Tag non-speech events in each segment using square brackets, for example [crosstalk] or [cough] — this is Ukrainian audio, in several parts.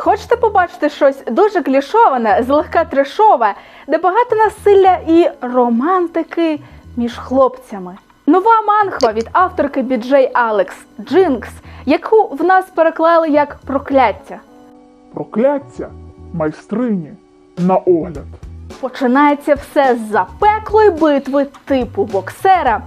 Хочете побачити щось дуже клішоване, злегка трешове, де багато насилля і романтики між хлопцями? Нова манхва від авторки Біджей Алекс Джинкс, яку в нас переклали як прокляття. Прокляття майстрині на огляд. Починається все з запеклої битви типу боксера.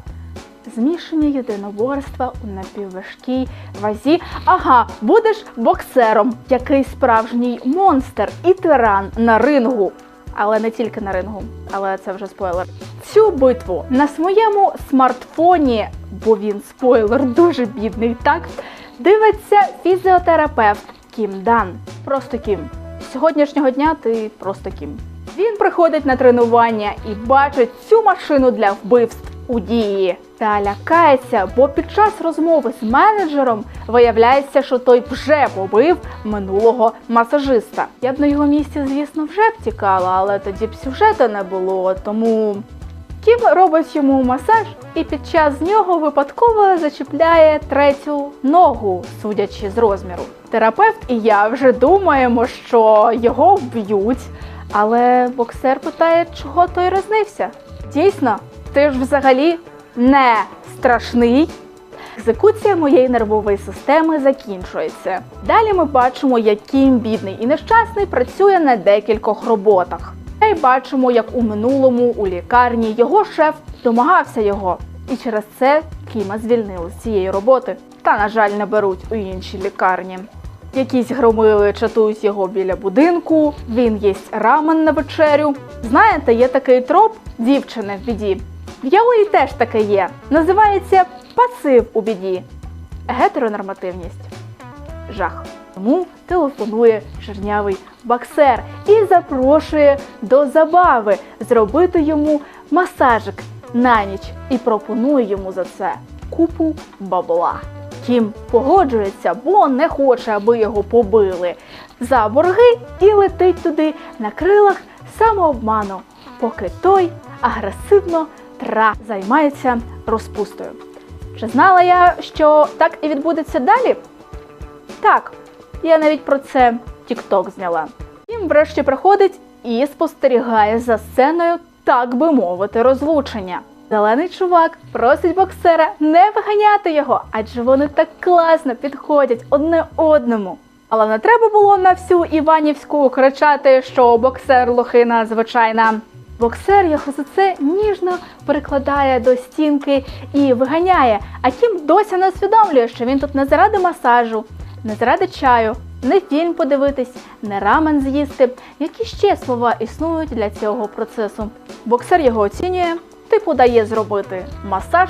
Змішання єдиноборства у напівважкій вазі. Ага, будеш боксером, який справжній монстр і тиран на рингу. Але не тільки на рингу, але це вже спойлер. Цю битву на своєму смартфоні, бо він спойлер дуже бідний, так дивиться фізіотерапевт Кім Дан. Просто Кім. З сьогоднішнього дня ти просто Кім. Він приходить на тренування і бачить цю машину для вбивств у дії. Та лякається, бо під час розмови з менеджером виявляється, що той вже побив минулого масажиста. Я б на його місці, звісно, вже б тікала, але тоді б сюжету не було. Тому Кім робить йому масаж і під час нього випадково зачіпляє третю ногу, судячи з розміру. Терапевт і я вже думаємо, що його вб'ють, але боксер питає, чого той рознився. Дійсно, ти ж взагалі не страшний. Екзекуція моєї нервової системи закінчується. Далі ми бачимо, як Кім бідний і нещасний працює на декількох роботах. Та й бачимо, як у минулому у лікарні його шеф домагався його, і через це Кіма звільнили з цієї роботи. Та, на жаль, не беруть у інші лікарні. Якісь громили чатують його біля будинку, він їсть рамен на вечерю. Знаєте, є такий троп дівчини в біді. В Яої теж таке є. Називається пасив у біді. Гетеронормативність. Жах. Тому телефонує жирнявий боксер і запрошує до забави зробити йому масажик на ніч і пропонує йому за це купу бабла. Кім погоджується, бо не хоче, аби його побили за борги і летить туди на крилах самообману, поки той агресивно тра займається розпустою. Чи знала я, що так і відбудеться далі? Так, я навіть про це TikTok зняла. Кім врешті приходить і спостерігає за сценою, так би мовити, розлучення. Зелений чувак просить боксера не виганяти його, адже вони так класно підходять одне одному. Але не треба було на всю Іванівську кричати, що боксер лохина звичайна. Боксер його за це ніжно прикладає до стінки і виганяє. А Кім досі не усвідомлює, що він тут не заради масажу, не заради чаю, не фільм подивитись, не рамен з'їсти. Які ще слова існують для цього процесу? Боксер його оцінює, типу дає зробити масаж,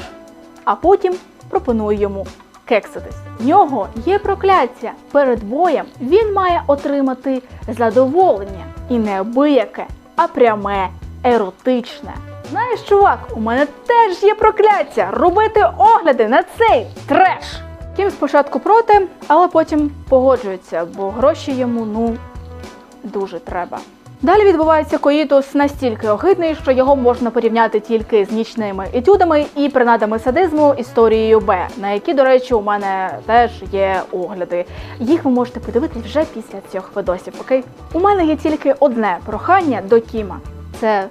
а потім пропонує йому кекситись. В нього є прокляття. Перед боєм він має отримати задоволення і не абияке, а пряме, еротичне. Знаєш, чувак, у мене теж є прокляття робити огляди на цей треш. Кім спочатку проти, але потім погоджується, бо гроші йому ну дуже треба. Далі відбувається коїтус настільки огидний, що його можна порівняти тільки з нічними етюдами і принадами садизму історією Б, на які, до речі, у мене теж є огляди. Їх ви можете подивитись вже після цих видосів. Окей, у мене є тільки одне прохання до Кіма: це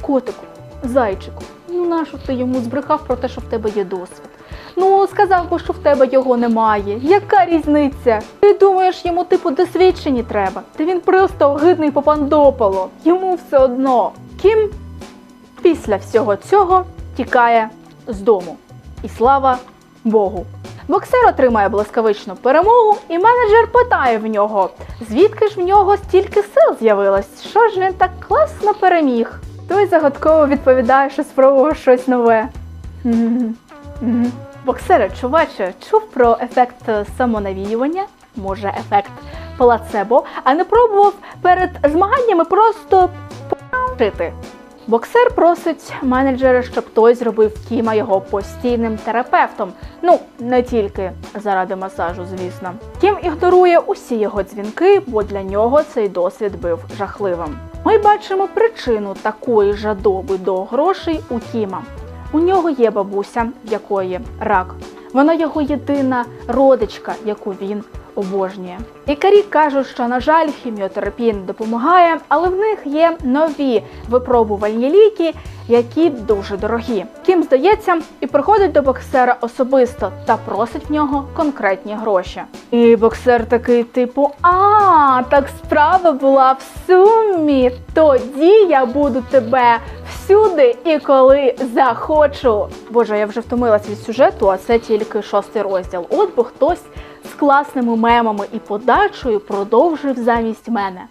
котику, зайчику. Ну нащо ти йому збрехав про те, що в тебе є досвід? Ну, сказав би, що в тебе його немає. Яка різниця? Ти думаєш, йому типу досвідчені треба? Та він просто огидний попандополо. Йому все одно. Кім після всього цього тікає з дому. І слава Богу. Боксер отримає блискавичну перемогу, і менеджер питає в нього, звідки ж в нього стільки сил з'явилось? Що ж він так класно переміг? Той загадково відповідає, що спробував щось нове. [laughs] Боксере, чуваче, чув про ефект самонавіювання, може ефект плацебо, а не пробував перед змаганнями просто пошити. Боксер просить менеджера, щоб той зробив Кіма його постійним терапевтом. Ну, не тільки заради масажу, звісно. Кім ігнорує усі його дзвінки, бо для нього цей досвід був жахливим. Ми бачимо причину такої жадоби до грошей у Кіма. У нього є бабуся, в якої рак. Вона його єдина родичка, яку він обожнює. Лікарі кажуть, що на жаль, хіміотерапія не допомагає, але в них є нові випробувальні ліки, які дуже дорогі. Кім здається, і приходить до боксера особисто та просить в нього конкретні гроші. І боксер такий, типу, а так справа була в сумі. Тоді я буду тебе всюди і коли захочу. Боже, я вже втомилась від сюжету, а це тільки шостий розділ. От би хтось класними мемами і подачею продовжив замість мене.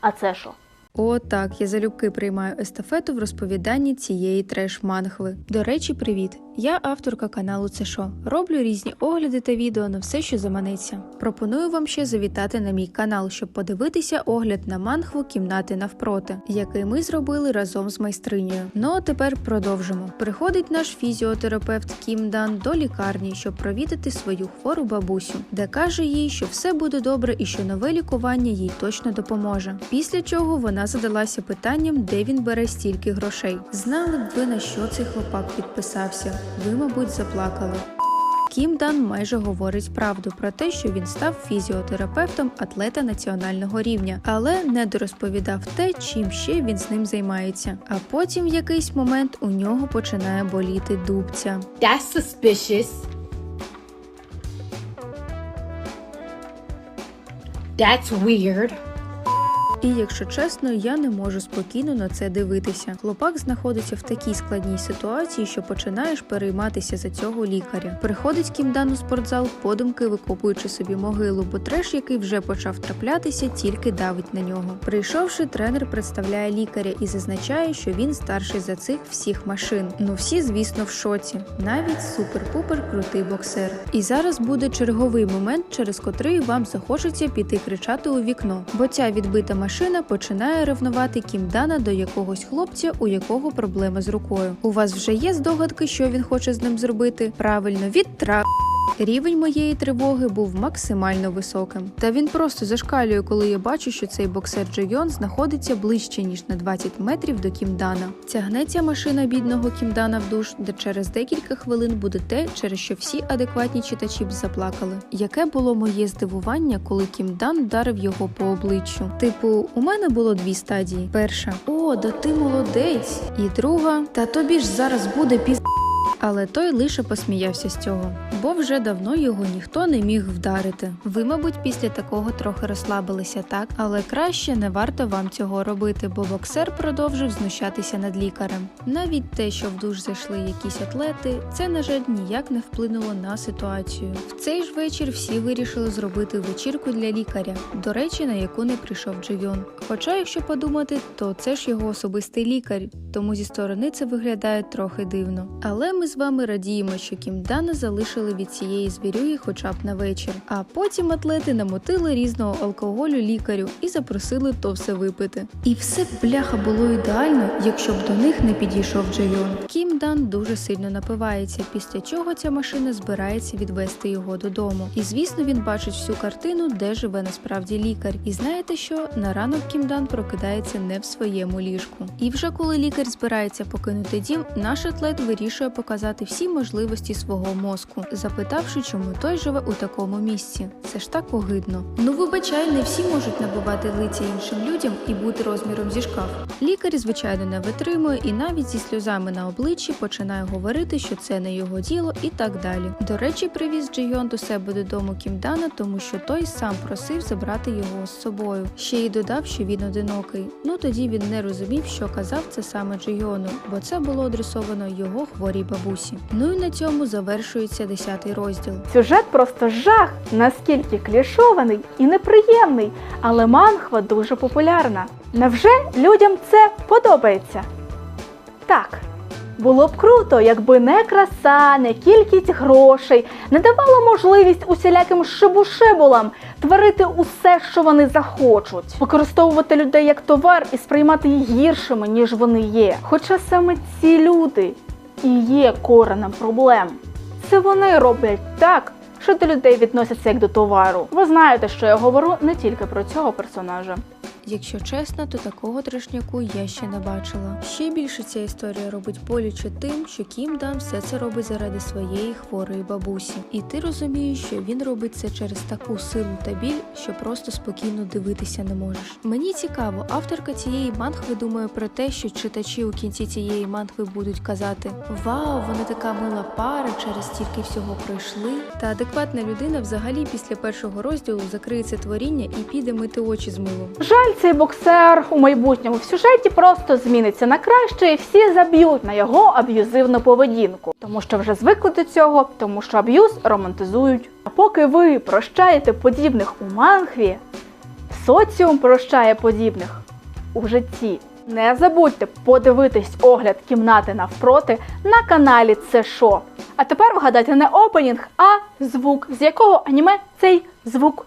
А це що? О, так, я залюбки приймаю естафету в розповіданні цієї треш-мангви. До речі, привіт! Я авторка каналу Це Шо. Роблю різні огляди та відео на все, що заманеться. Пропоную вам ще завітати на мій канал, щоб подивитися огляд на мангву кімнати навпроти, який ми зробили разом з майстринею. Ну а тепер продовжимо. Приходить наш фізіотерапевт Кім Дан до лікарні, щоб провідати свою хвору бабусю, де каже їй, що все буде добре і що нове лікування їй точно допоможе. Після чого вона задалася питанням, де він бере стільки грошей. Знали б ви на що цей хлопак підписався. Ви, мабуть, заплакали. Кім Дан майже говорить правду про те, що він став фізіотерапевтом атлета національного рівня, але не дорозповідав те, чим ще він з ним займається. А потім в якийсь момент у нього починає боліти дубця. That's suspicious. That's weird. І якщо чесно, я не можу спокійно на це дивитися. Хлопак знаходиться в такій складній ситуації, що починаєш перейматися за цього лікаря. Приходить Кімдан у спортзал, подумки викопуючи собі могилу, бо треш, який вже почав траплятися, тільки давить на нього. Прийшовши, тренер представляє лікаря і зазначає, що він старший за цих всіх машин. Ну всі, звісно, в шоці. Навіть супер-пупер крутий боксер. І зараз буде черговий момент, через котрий вам захочеться піти кричати у вікно, бо ця відбита машина починає ревнувати Кімдана до якогось хлопця, у якого проблема з рукою. У вас вже є здогадки, що він хоче з ним зробити? Правильно, відтра. Рівень моєї тривоги був максимально високим. Та він просто зашкалює, коли я бачу, що цей боксер Джойон знаходиться ближче ніж на 20 метрів до Кімдана. Тягнеться машина бідного Кімдана в душ, де через декілька хвилин буде те, через що всі адекватні читачі б заплакали. Яке було моє здивування, коли Кімдан вдарив його по обличчю? Типу, у мене було дві стадії: перша о, да ти молодець, і друга, та тобі ж зараз буде піз. Але той лише посміявся з цього, бо вже давно його ніхто не міг вдарити. Ви, мабуть, після такого трохи розслабилися, так? Але краще не варто вам цього робити, бо боксер продовжив знущатися над лікарем. Навіть те, що в душ зайшли якісь атлети, це, на жаль, ніяк не вплинуло на ситуацію. В цей ж вечір всі вирішили зробити вечірку для лікаря, до речі, на яку не прийшов Джейон. Хоча, якщо подумати, то це ж його особистий лікар, тому зі сторони це виглядає трохи дивно. Але ми з вами радіємо, що Кімдана залишили від цієї звірюги хоча б на вечір. А потім атлети намотили різного алкоголю лікарю і запросили то все випити. І все бляха було ідеально, якщо б до них не підійшов Джейон. Кім Дан дуже сильно напивається, після чого ця машина збирається відвести його додому. І звісно, він бачить всю картину, де живе насправді лікар. І знаєте що? На ранок Кім Дан прокидається не в своєму ліжку. І вже коли лікар збирається покинути дім, наш атлет вирішує показати всі можливості свого мозку, запитавши, чому той живе у такому місці. Це ж так огидно. Ну вибачай, не всі можуть набивати лиця іншим людям і бути розміром зі шкаф. Лікар, звичайно, не витримує і навіть зі сльозами на обличчі починає говорити, що це не його діло, і так далі. До речі, привіз Джейон до себе додому Кімдана, тому що той сам просив забрати його з собою. Ще й додав, що він одинокий. Ну тоді він не розумів, що казав це саме Джейону, бо це було адресовано його хворій бабусі. Ну і на цьому завершується 10 розділ. Сюжет просто жах, наскільки клішований і неприємний, але мангва дуже популярна. Невже людям це подобається? Так. Було б круто, якби не краса, не кількість грошей не давала можливість усіляким шибушибулам творити усе, що вони захочуть, використовувати людей як товар і сприймати їх гіршими, ніж вони є. Хоча саме ці люди і є коренем проблем. Це вони роблять так, що до людей відносяться як до товару. Ви знаєте, що я говорю не тільки про цього персонажа. Якщо чесно, то такого трешняку я ще не бачила. Ще більше ця історія робить боляче тим, що Кім Дан все це робить заради своєї хворої бабусі. І ти розумієш, що він робить це через таку силу та біль, що просто спокійно дивитися не можеш. Мені цікаво, авторка цієї мангви думає про те, що читачі у кінці цієї мангви будуть казати: Вау, вони така мила пара, через стільки всього пройшли. Та адекватна людина взагалі після першого розділу закриє це творіння і піде мити очі з милом. Жаль, цей боксер у майбутньому в сюжеті просто зміниться на краще, і всі заб'ють на його аб'юзивну поведінку, тому що вже звикли до цього, тому що аб'юз романтизують. А поки ви прощаєте подібних у мангві, соціум прощає подібних у житті. Не забудьте подивитись огляд кімнати навпроти на каналі Це Шо. А тепер вгадайте не опенінг, а звук, з якого аніме цей звук.